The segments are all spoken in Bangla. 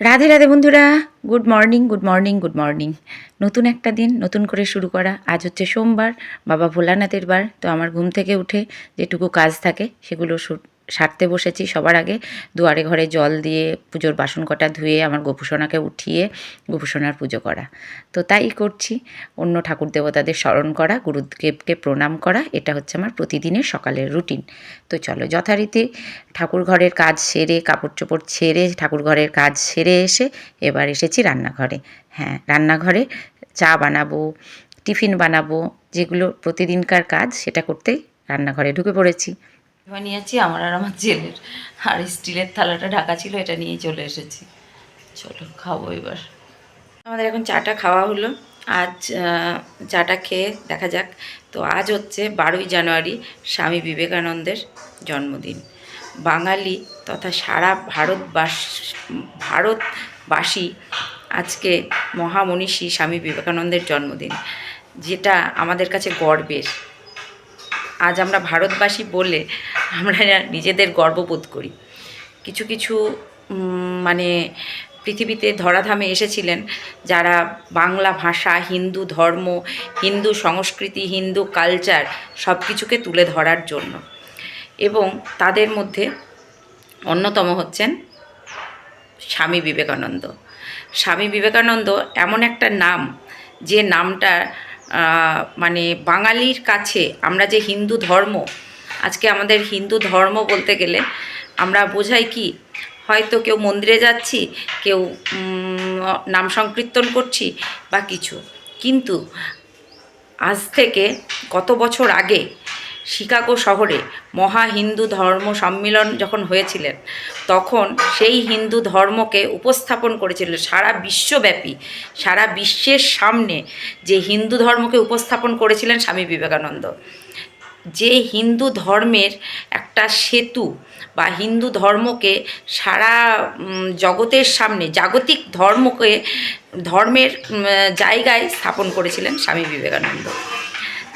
রাধে রাধে বন্ধুরা। Good morning good morning good morning নতুন একটা দিন, নতুন করে শুরু করা। আজ হচ্ছে সোমবার, বাবা ভোলানাথের বার। তো আমার ঘুম থেকে উঠে যেটুকু কাজ থাকে, সেগুলো সারতে বসেছি সবার আগে। দুয়ারে ঘরে জল দিয়ে পুজোর বাসন কটা ধুয়ে আমার গোপুসোনাকে উঠিয়ে গোপুসোনার পুজো করা। তো তাই করছি। অন্য ঠাকুর দেবতাদের স্মরণ করা, গুরুদেবকে প্রণাম করা, এটা হচ্ছে আমার প্রতিদিনের সকালের রুটিন। তো চলো, যথারীতি ঠাকুর ঘরের কাজ সেরে কাপড় চোপড় ছেড়ে, ঠাকুর ঘরের কাজ সেরে এসে এবার এসেছি রান্নাঘরে। হ্যাঁ রান্নাঘরে চা বানাবো, টিফিন বানাবো, যেগুলো প্রতিদিনকার কাজ, সেটা করতেই রান্নাঘরে ঢুকে পড়েছি। বানিয়েছি আমার আর আমার জেলের আর স্টিলের থালাটা ঢাকা ছিল, এটা নিয়েই চলে এসেছি। চলো, খাব এবার। আমাদের এখন চাটা খাওয়া হলো। আজ চাটা খেয়ে দেখা যাক। তো আজ হচ্ছে বারোই জানুয়ারি, স্বামী বিবেকানন্দের জন্মদিন। বাঙালি তথা সারা ভারতবাস, ভারতবাসী আজকে মহামনীষী স্বামী বিবেকানন্দের জন্মদিন, যেটা আমাদের কাছে গর্বের। আজ আমরা ভারতবাসী বলে আমরা নিজেদের গর্ববোধ করি। কিছু কিছু মানে পৃথিবীতে ধরাধামে এসেছিলেন যারা বাংলা ভাষা, হিন্দু ধর্ম, হিন্দু সংস্কৃতি, হিন্দু কালচার সব কিছুকে তুলে ধরার জন্য। এবং তাদের মধ্যে অন্যতম হচ্ছেন স্বামী বিবেকানন্দ। স্বামী বিবেকানন্দ এমন একটা নাম, যে নামটা মানে বাঙালির কাছে আমরা যে হিন্দু ধর্ম আজকে আমাদের হিন্দু ধর্ম বলতে গেলে আমরা বোঝাই কি? হয়তো কেউ মন্দিরে যাচ্ছি, কেউ নাম সংকীর্তন করছি বা কিছু। কিন্তু আজ থেকে কত বছর আগে শিকাগো শহরে মহা হিন্দু ধর্ম সম্মিলন যখন হয়েছিলেন, তখন সেই হিন্দু ধর্মকে উপস্থাপন করেছিলেন সারা বিশ্বব্যাপী, সারা বিশ্বের সামনে যে হিন্দু ধর্মকে উপস্থাপন করেছিলেন স্বামী বিবেকানন্দ। যে হিন্দু ধর্মের একটা সেতু বা হিন্দু ধর্মকে সারা জগতের সামনে, জাগতিক ধর্মকে, ধর্মের জায়গায় স্থাপন করেছিলেন স্বামী বিবেকানন্দ।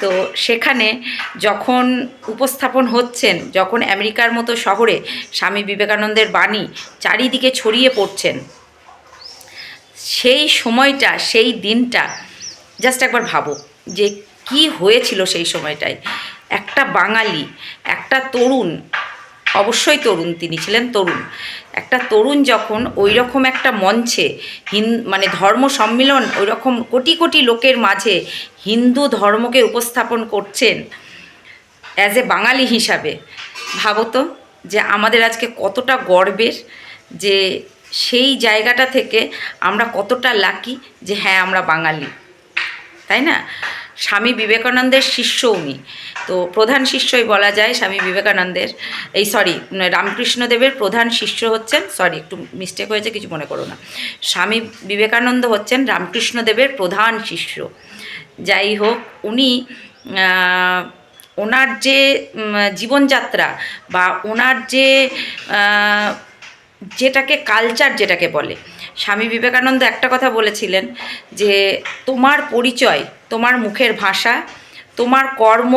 তো সেখানে যখন উপস্থাপন হচ্ছেন, যখন আমেরিকার মতো শহরে স্বামী বিবেকানন্দের বাণী চারিদিকে ছড়িয়ে পড়ছেন, সেই সময়টা, সেই দিনটা জাস্ট একবার ভাবো যে কি হয়েছিল সেই সময়টায়। একটা বাঙালি, একটা তরুণ, অবশ্যই তরুণ, তিনি ছিলেন তরুণ, একটা তরুণ যখন ওই রকম একটা মঞ্চে হিন মানে ধর্ম সম্মিলন ওই রকম কোটি কোটি লোকের মাঝে হিন্দু ধর্মকে উপস্থাপন করছেন অ্যাজ এ বাঙালি হিসাবে ভাবো তো যে আমাদের আজকে কতটা গর্বের যে সেই জায়গাটা থেকে আমরা কতটা লাকি যে হ্যাঁ আমরা বাঙালি, তাই না? স্বামী বিবেকানন্দের শিষ্য উনি। তো প্রধান শিষ্যই বলা যায় স্বামী বিবেকানন্দের। এই সরি রামকৃষ্ণদেবের প্রধান শিষ্য হচ্ছেন সরি একটু মিস্টেক হয়েছে, কিছু মনে করো না। স্বামী বিবেকানন্দ হচ্ছেন রামকৃষ্ণদেবের প্রধান শিষ্য। যাই হোক, উনি ওনার যে জীবনযাত্রা বা ওনার যে যেটাকে কালচার যেটাকে বলে স্বামী বিবেকানন্দ একটা কথা বলেছিলেন যে তোমার পরিচয়, তোমার মুখের ভাষা, তোমার কর্ম,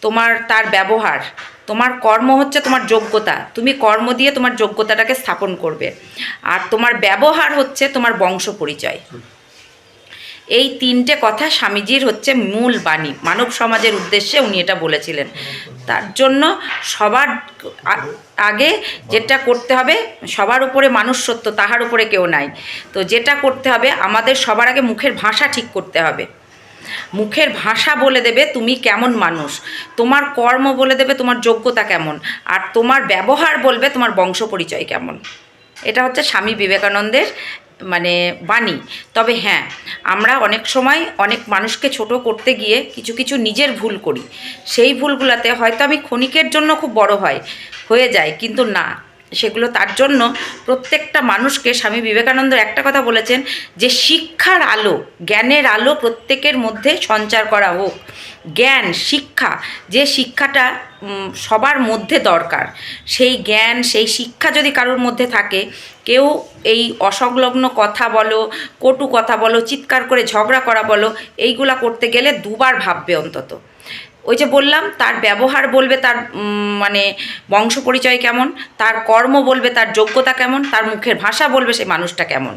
তোমার তার ব্যবহার, তোমার কর্ম হচ্ছে তোমার যোগ্যতা, তুমি কর্ম দিয়ে তোমার যোগ্যতাটাকে স্থাপন করবে। আর তোমার ব্যবহার হচ্ছে তোমার বংশ পরিচয়। এই তিনটে কথা স্বামীজির হচ্ছে মূল বাণী। মানব সমাজের উদ্দেশ্যে উনি এটা বলেছিলেন। তার জন্য সবার আগে যেটা করতে হবে, সবার উপরে মানুষ সত্য তাহার উপরে কেউ নাই। তো যেটা করতে হবে, আমাদের সবার আগে মুখের ভাষা ঠিক করতে হবে। মুখের ভাষা বলে দেবে, তুমি কেমন মানুষ? তোমার কর্ম বলে দেবে, তোমার যোগ্যতা কেমন? আর তোমার ব্যবহার বলবে, তোমার বংশ পরিচয় কেমন? এটা হচ্ছে স্বামী বিবেকানন্দের মানে বাণী। তবে হ্যাঁ আমরা অনেক সময় অনেক মানুষকে ছোট করতে গিয়ে কিছু কিছু নিজের ভুল করি। সেই ভুলগুলোতে হয়তো আমি ক্ষণিকের জন্য খুব বড় হয়, হয়ে যায়, কিন্তু না। সেগুলো তার জন্য প্রত্যেকটা মানুষকে স্বামী বিবেকানন্দ একটা কথা বলেছেন যে শিক্ষার আলো, জ্ঞানের আলো প্রত্যেকের মধ্যে সঞ্চার করা হোক। জ্ঞান, শিক্ষা, যে শিক্ষাটা সবার মধ্যে দরকার। সেই জ্ঞান, সেই শিক্ষা যদি কারোর মধ্যে থাকে, কেউ এই অসংলগ্ন কথা বলো, কটু কথা বলো, চিৎকার করে ঝগড়া করা বলো, এইগুলা করতে গেলে দুবার ভাববে অন্তত। ওই যে বললাম, তার ব্যবহার বলবে তার মানে বংশ পরিচয় কেমন, তার কর্ম বলবে তার যোগ্যতা কেমন, তার মুখের ভাষা বলবে সেই মানুষটা কেমন।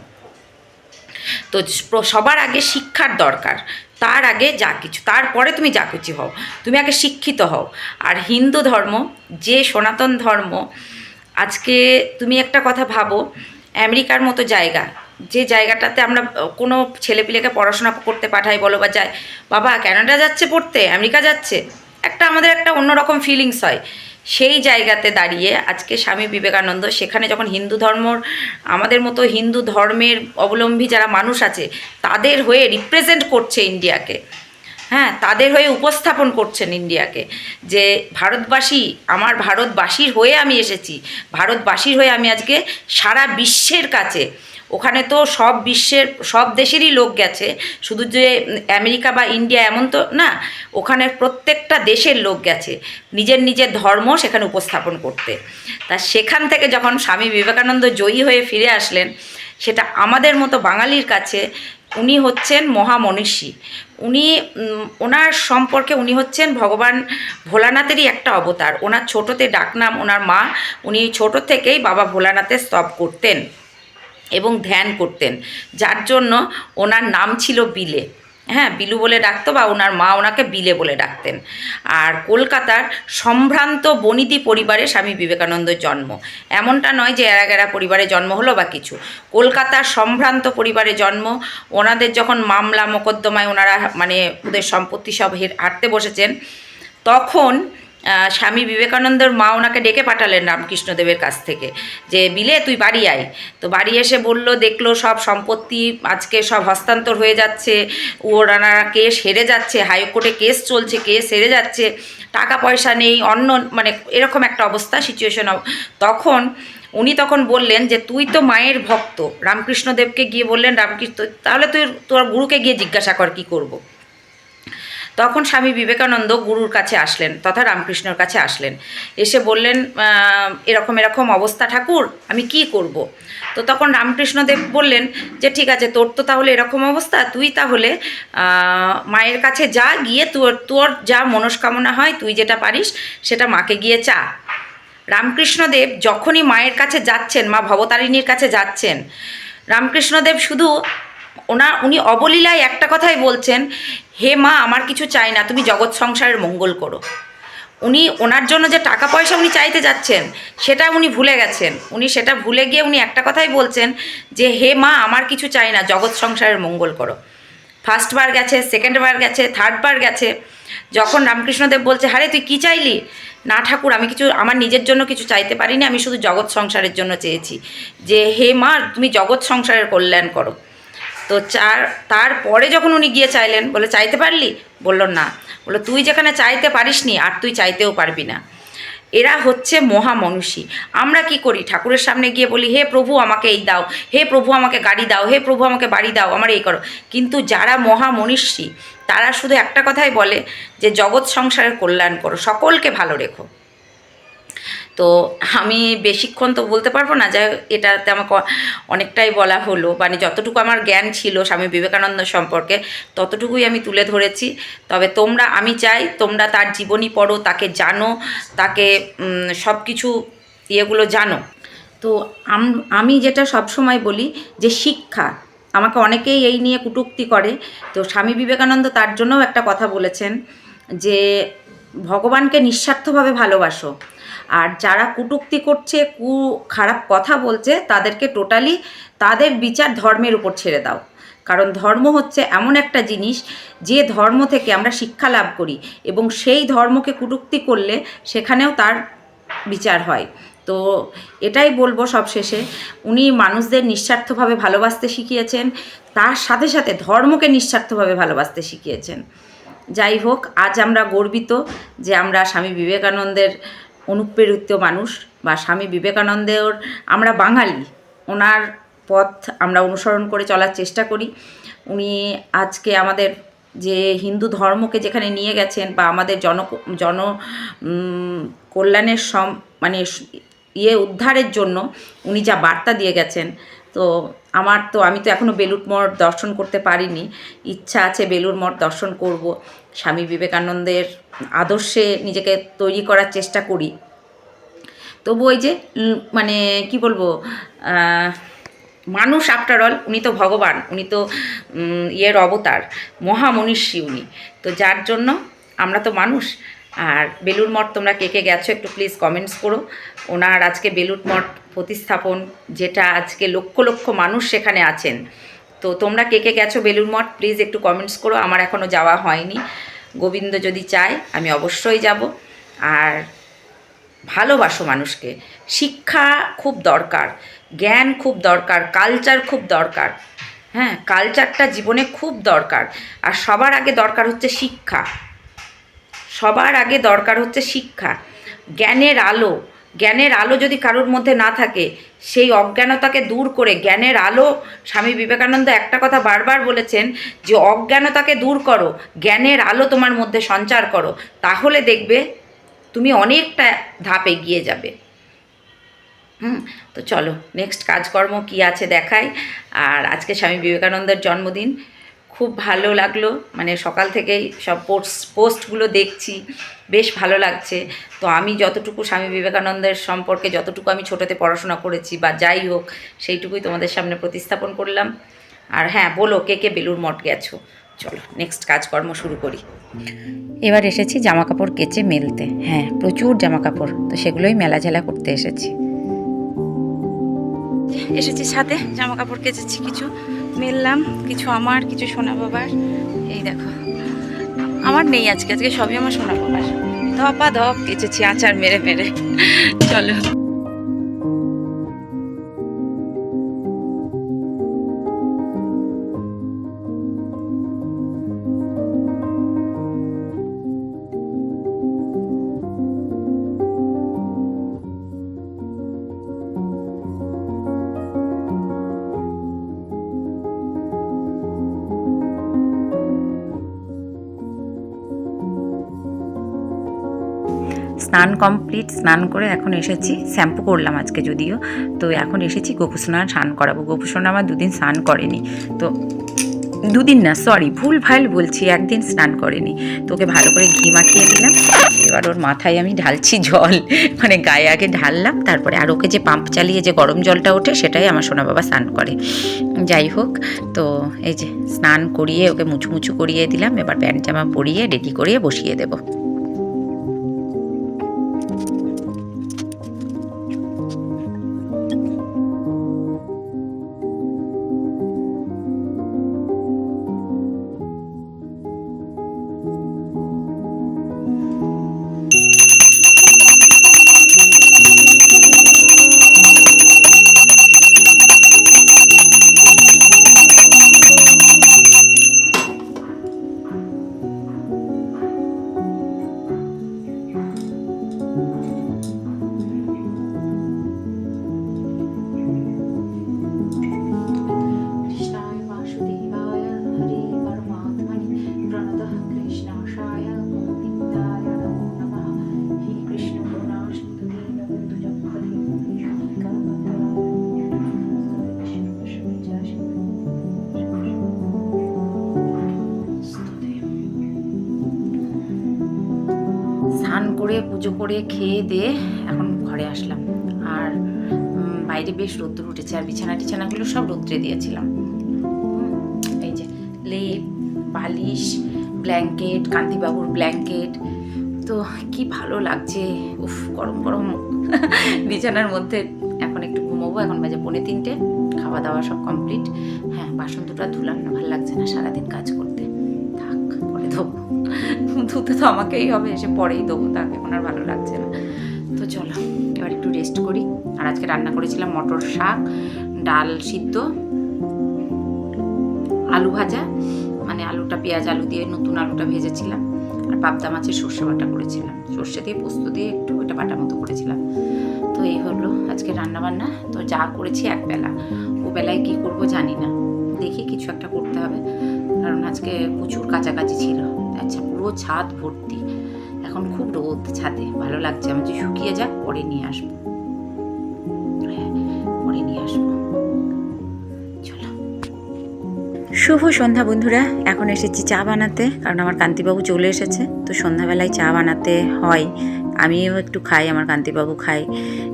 তো সবার আগে শিক্ষার দরকার, তার আগে যা কিছু, তারপরে তুমি যা কিছু হও, তুমি আগে শিক্ষিত হও। আর হিন্দু ধর্ম, যে সনাতন ধর্ম, আজকে তুমি একটা কথা ভাবো, আমেরিকার মতো জায়গা যে জায়গাটাতে আমরা কোনো ছেলেপিলেকে পড়াশোনা করতে পাঠাই বলো বা যায় বাবা, ক্যানাডা যাচ্ছে পড়তে, আমেরিকা যাচ্ছে, একটা আমাদের একটা অন্যরকম ফিলিংস হয়। সেই জায়গাতে দাঁড়িয়ে আজকে স্বামী বিবেকানন্দ, সেখানে যখন হিন্দু ধর্মর, আমাদের মতো হিন্দু ধর্মের অবলম্বী যারা মানুষ আছে, তাদের হয়ে রিপ্রেজেন্ট করছে ইন্ডিয়াকে। হ্যাঁ তাদের হয়ে উপস্থাপন করছেন ইন্ডিয়াকে। যে ভারতবাসী, আমার ভারতবাসীর হয়ে আমি এসেছি, ভারতবাসীর হয়ে আমি আজকে সারা বিশ্বের কাছে ওখানে তো সব বিশ্বের, সব দেশেরই লোক গেছে। শুধু যে আমেরিকা বা ইন্ডিয়া এমন তো না, ওখানে প্রত্যেকটা দেশের লোক গেছে। নিজের নিজের ধর্ম সেখানে উপস্থাপন করতে। তা সেখান থেকে যখন স্বামী বিবেকানন্দ জয়ী হয়ে ফিরে আসলেন, সেটা আমাদের মতো বাঙালির কাছে উনি হচ্ছেন মহামনীষী। উনি ওনার সম্পর্কে উনি হচ্ছেন ভগবান ভোলানাথেরই একটা অবতার। ওনার ছোটোতে ডাকনাম, ওনার মা, উনি ছোট থেকেই বাবা ভোলানাথের স্তব করতেন। এবং ধ্যান করতেন। যার জন্য ওনার নাম ছিল বিলে। হ্যাঁ বিলু বলে ডাকতো বা ওনার মা ওনাকে বিলে বলে ডাকতেন। আর কলকাতার সম্ভ্রান্ত বনিতি পরিবারে স্বামী বিবেকানন্দের জন্ম। এমনটা নয় যে এরাগেরা পরিবারে জন্ম হলো বা কিছু। কলকাতার সম্ভ্রান্ত পরিবারে জন্ম, ওনাদের যখন মামলা, মোকদ্দমায় ওনারা মানে ওদের সম্পত্তি সব হাঁটতে বসেছেন, তখন স্বামী বিবেকানন্দর মা ওনাকে ডেকে পাঠালেন রামকৃষ্ণদেবের কাছ থেকে, যে, বিলে, তুই বাড়ি আয়। তো বাড়ি এসে বলল, দেখল সব সম্পত্তি আজকে সব হস্তান্তর হয়ে যাচ্ছে, ওনারা কেস হেরে যাচ্ছে, হাইকোর্টে কেস চলছে, কেস হেরে যাচ্ছে, টাকা পয়সা নেই, অন্য মানে এরকম একটা অবস্থা সিচুয়েশন তখন উনি তখন বললেন যে, তুই তো মায়ের ভক্ত। রামকৃষ্ণদেবকে গিয়ে বললেন, রামকৃষ্ণ, তাহলে তুই তোর গুরুকে গিয়ে জিজ্ঞাসা কর, কী করব? তখন স্বামী বিবেকানন্দ গুরুর কাছে আসলেন, তথা রামকৃষ্ণর কাছে আসলেন এসে বললেন এরকম এরকম অবস্থা ঠাকুর, আমি কি করব। তো তখন রামকৃষ্ণদেব বললেন যে, ঠিক আছে, তোর তো তাহলে এরকম অবস্থা, তুই তাহলে মায়ের কাছে যা, গিয়ে তোর তোর যা মনস্কামনা হয়, তুই যেটা পারিস, সেটা মাকে গিয়ে চা রামকৃষ্ণদেব যখনই মায়ের কাছে যাচ্ছেন, মা ভবতারিণীর কাছে যাচ্ছেন, রামকৃষ্ণদেব শুধু ওনা উনি অবলীলায় একটা কথাই বলছেন, হে মা, আমার কিছু চাই না, তুমি জগৎ সংসারের মঙ্গল করো। উনি, ওনার জন্য যে টাকা পয়সা উনি চাইতে যাচ্ছেন, সেটা উনি ভুলে গেছেন। উনি সেটা ভুলে গিয়ে উনি একটা কথাই বলছেন যে, হে মা, আমার কিছু চাই না, জগৎ সংসারের মঙ্গল করো। ফার্স্ট বার গেছে সেকেন্ড বার গেছে থার্ড বার গেছে, যখন রামকৃষ্ণদেব বলছে, হারে, তুই কী চাইলি? না, ঠাকুর, আমি কিছু, আমার নিজের জন্য কিছু চাইতে পারিনি, আমি শুধু জগৎ সংসারের জন্য চেয়েছি। যে, হে মা, তুমি জগৎ সংসারের কল্যাণ করো। তো চার, তারপরে যখন উনি গিয়ে চাইলেন, বলে, চাইতে পারলি? বলল, না। বলল, তুই যেখানে চাইতে পারিসনি, আর তুই চাইতেও পারবি না। এরা হচ্ছে মহামনুষী। আমরা কি করি? ঠাকুরের সামনে গিয়ে বলি, হে প্রভু, আমাকে এই দাও। হে প্রভু, আমাকে গাড়ি দাও। হে প্রভু, আমাকে বাড়ি দাও। আমার এই করো। কিন্তু যারা মহামনীষী, তারা শুধু একটা কথাই বলে, যে, জগৎ সংসারের কল্যাণ করো। সকলকে ভালো রেখো। তো আমি বেশিক্ষণ তো বলতে পারব না হোক, এটাতে আমাকে অনেকটাই বলা হলো মানে যতটুকু আমার জ্ঞান ছিল স্বামী বিবেকানন্দ সম্পর্কে ততটুকুই আমি তুলে ধরেছি। তবে তোমরা আমি চাই তোমরা তার জীবনী পড়ো তাকে জানো তাকে সব কিছু ইয়েগুলো জানো। তো আমি যেটা সবসময় বলি যে শিক্ষা আমাকে অনেকেই এই নিয়ে কটূক্তি করে। তো স্বামী বিবেকানন্দ তার জন্যও একটা কথা বলেছেন যে ভগবানকে নিঃস্বার্থভাবে ভালোবাসো। আর যারা কটূক্তি করছে, কু খারাপ কথা বলছে, তাদেরকে টোটালি তাদের বিচার ধর্মের উপর ছেড়ে দাও। কারণ ধর্ম হচ্ছে এমন একটা জিনিস, যে ধর্ম থেকে আমরা শিক্ষা লাভ করি এবং সেই ধর্মকে কটূক্তি করলে সেখানেও তার বিচার হয়। তো এটাই বলব সবশেষে, উনি মানুষদের নিঃস্বার্থভাবে ভালোবাসতে শিখিয়েছেন, তার সাথে সাথে ধর্মকে নিঃস্বার্থভাবে ভালোবাসতে শিখিয়েছেন। যাই হোক, আজ আমরা গর্বিত যে আমরা স্বামী বিবেকানন্দের অনুপ্রেরিত মানুষ বা স্বামী বিবেকানন্দের, আমরা বাঙালি। ওনার পথ আমরা অনুসরণ করে চলার চেষ্টা করি। উনি আজকে আমাদের যে হিন্দু ধর্মকে যেখানে নিয়ে গেছেন বা আমাদের জন জন কল্যাণের সম মানে ইয়ে উদ্ধারের জন্য উনি যা বার্তা দিয়ে গেছেন তো আমার তো, আমি তো এখনও বেলুর মঠ দর্শন করতে পারিনি। ইচ্ছা আছে বেলুর মঠ দর্শন করব। স্বামী বিবেকানন্দের আদর্শে নিজেকে তৈরি করার চেষ্টা করি। তবু ওই যে মানে কি বলব মানুষ আফটার অল উনি তো ভগবান, উনি তো ইয়ের অবতার, মহামনীষী উনি। তো যার জন্য আমরা তো মানুষ আর বেলুর মঠ তোমরা কে কে গেছো একটু প্লিজ কমেন্টস করো। ওনার আজকে বেলুর মঠ প্রতিস্থাপন, যেটা আজকে লক্ষ লক্ষ মানুষ সেখানে আছেন। তো তোমরা কে কে গেছো বেলুর মঠ প্লিজ একটু কমেন্টস করো। আমার এখনও যাওয়া হয়নি। গোবিন্দ যদি চায়, আমি অবশ্যই যাব। আর ভালোবাসো মানুষকে। শিক্ষা খুব দরকার, জ্ঞান খুব দরকার কালচার খুব দরকার। হ্যাঁ কালচারটা জীবনে খুব দরকার। আর সবার আগে দরকার হচ্ছে শিক্ষা। সবার আগে দরকার হচ্ছে শিক্ষা। জ্ঞানের আলো। জ্ঞানের আলো যদি কারোর মধ্যে না থাকে, সেই অজ্ঞানতাকে দূর করে জ্ঞানের আলো, স্বামী বিবেকানন্দ একটা কথা বারবার বলেছেন যে, অজ্ঞানতাকে দূর করো, জ্ঞানের আলো তোমার মধ্যে সঞ্চার করো, তাহলে দেখবে তুমি অনেকটা ধাপ এগিয়ে যাবে। হুম, তো চলো, নেক্সট কাজকর্ম কি আছে দেখাই। আর আজকে স্বামী বিবেকানন্দের জন্মদিন। খুব ভালো লাগল। মানে সকাল থেকেই সব পোস্ট পোস্টগুলো দেখছি, বেশ ভালো লাগছে। তো আমি যতটুকু স্বামী বিবেকানন্দের সম্পর্কে যতটুকু আমি ছোটোতে পড়াশোনা করেছি বা যাই হোক, সেইটুকুই তোমাদের সামনে প্রতিস্থাপন করলাম। আর হ্যাঁ বলো কে কে বেলুর মঠ গেছো? চলো নেক্সট কাজকর্ম শুরু করি। এবার এসেছি জামা কাপড় কেচে মেলতে। হ্যাঁ প্রচুর জামা কাপড় তো সেগুলোই মেলা ঝেলা করতে এসেছি। এসেছি সাথে জামা কাপড় কেচেছি কিছু। মেললাম, কিছু আমার, কিছু সোনা বাবার। এই দেখো, আমার নেই আজকে আজকে সবই আমার সোনা বাবার। ধপা ধপ, কেচেছি, আচার মেরে মেরে। চলো। স্নান কমপ্লিট, স্নান করে এখন এসেছি। শ্যাম্পু করলাম আজকে যদিও। তো এখন এসেছি গোপুসোনা স্নান করাবো। গোপুসোনা আমার দুদিন স্নান করেনি। তো দুদিন না সরি ভুল ভালো বলছি, একদিন স্নান করেনি। তোকে ভালো করে ঘি মাখিয়ে দিলাম। এবার ওর মাথায় আমি ঢালছি জল। মানে গায়ে আগে ঢাললাম, তারপরে আর ওকে যে পাম্প চালিয়ে যে গরম জলটা ওঠে, সেটাই আমার সোনা বাবা স্নান করে। যাই হোক, তো এই যে স্নান করিয়ে ওকে মুছু মুছু করিয়ে দিলাম। এবার প্যান্ট জামা পরিয়ে রেডি করিয়ে বসিয়ে দেবো। পুজো করে খেয়ে দিয়ে এখন ঘরে আসলাম। আর বাইরে বেশ রোদ্দুর উঠেছে আর বিছানা টিছানাগুলো সব রোদ্রে দিয়েছিলাম। এই যে লেপ বালিশ ব্ল্যাঙ্কেট, কান্তিবাবুর ব্ল্যাঙ্কেট। তো কি ভালো লাগছে। উফ, গরম গরম। বিছানার মধ্যে এখন একটু ঘুমোবো, এখন বাজে পৌনে তিনটে। খাওয়া দাওয়া সব কমপ্লিট। হ্যাঁ বাসন দুটো ধুলাম না, ভালো লাগছে না সারাদিন কাজ করতে। পরে ধোবো ধুতে তো আমাকেই হবে, এসে পরেই দেবো তাকে এখন আর ভালো লাগছে না। তো চলো, এবার একটু রেস্ট করি। আর আজকে রান্না করেছিলাম মটর শাক, ডাল সিদ্ধ, আলু ভাজা মানে আলুটা পেঁয়াজ আলু দিয়ে নতুন আলুটা ভেজেছিলাম। আর পাবদা মাছের সর্ষে বাটা করেছিলাম। সর্ষে দিয়ে পোস্ত দিয়ে একটু ওটা বাটা মতো করেছিলাম। তো এই হলো আজকে রান্না বান্না তো যা করেছি এক বেলা ও বেলায় কী করব জানি না। দেখি কিছু একটা করতে হবে। কারণ আজকে প্রচুর কাছাকাছি ছিল। আচ্ছা পুরো ছাদ ভর্তি। এখন খুব রোদ ছাদে। ভালো লাগছে। আমার যে শুকিয়ে যাক, পরে নিয়ে আসব। হ্যাঁ পরে নিয়ে আসব। শুভ সন্ধ্যা বন্ধুরা। এখন এসেছি চা বানাতে। কারণ আমার কান্তিবাবু চলে এসেছে। তো সন্ধ্যাবেলায় চা বানাতে হয়। আমিও একটু খাই, আমার কান্তিবাবু খাই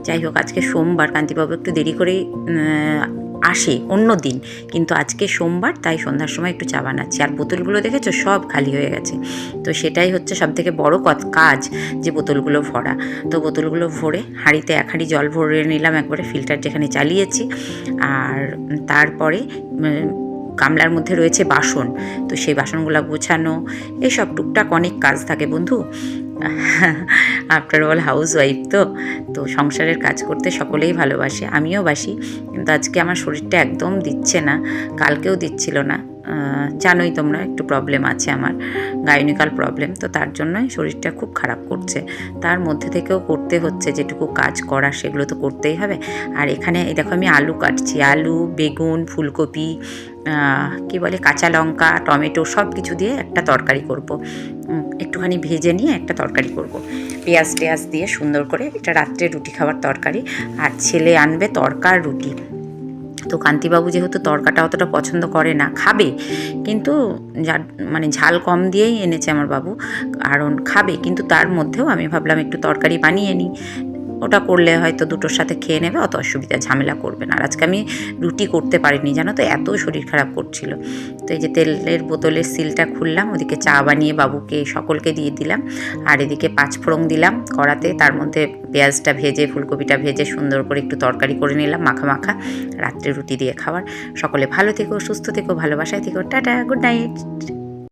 যাই হোক, আজকে সোমবার। কান্তিবাবু একটু দেরি করেই আসে, অন্য দিন। কিন্তু আজকে সোমবার, তাই সন্ধ্যার সময় একটু চা বানাচ্ছি। আর বোতলগুলো দেখেছ? সব খালি হয়ে গেছে। তো সেটাই হচ্ছে সব থেকে বড় কত- কাজ, যে বোতলগুলো ভরা। তো বোতলগুলো ভরে হাঁড়িতে এক হাঁড়ি জল ভরে নিলাম, একবারে ফিল্টার যেখানে চালিয়েছি। আর তারপরে গামলার মধ্যে রয়েছে বাসন। তো সেই বাসনগুলো গোছানো, এসব টুকটাক অনেক কাজ থাকে বন্ধু। আফটার অল হাউস ওয়াইফ তো। তো সংসারের কাজ করতে সকলেই ভালোবাসে। আমিও বাসি। কিন্তু আজকে আমার শরীরটা একদম দিচ্ছে না। কালকেও দিচ্ছিল না। জানোই তোমরা, একটু প্রবলেম আছে আমার গাইনিকাল প্রবলেম তো তার জন্যই শরীরটা খুব খারাপ করছে। তার মধ্যে থেকেও করতে হচ্ছে, যেটুকু কাজ করা সেগুলো তো করতেই হবে। আর এখানে দেখো আমি আলু কাটছি, আলু, বেগুন, ফুলকপি কি বলে, কাঁচা লঙ্কা, টমেটো সব কিছু দিয়ে একটা তরকারি করব। একটুখানি ভেজে নিয়ে একটা তরকারি করব। পেঁয়াজ টেয়াজ দিয়ে সুন্দর করে, এটা রাত্রে রুটি খাওয়ার তরকারি। আর ছেলে আনবে তরকার রুটি। তো কান্তিবাবু যেহেতু তরকাটা অতটা পছন্দ করে না, খাবে। কিন্তু মানে ঝাল কম দিয়েই এনেছে আমার বাবু, কারণ খাবে। কিন্তু তার মধ্যেও আমি ভাবলাম একটু তরকারি বানিয়ে নিই। ওটা করলে হয়তো দুটোর সাথে খেয়ে নেবে, অত অসুবিধা, ঝামেলা করবে না। আর আজকে আমি রুটি করতে পারিনি, জানো তো, এত শরীর খারাপ করছিল। তো এই যে তেলের বোতলের সিলটা খুললাম, ওদিকে চা বানিয়ে বাবুকে, সকলকে দিয়ে দিলাম। আর এদিকে পাঁচফোড়ন দিলাম কড়াতে, তার মধ্যে পেঁয়াজটা ভেজে, ফুলকপিটা ভেজে, সুন্দর করে একটু তরকারি করে নিলাম, মাখা মাখা, রাত্রে রুটি দিয়ে খাওয়ার। সকলে ভালো থেকো, সুস্থ থেকো, ভালোবাসায় থেকো, টাটা, গুড নাইট।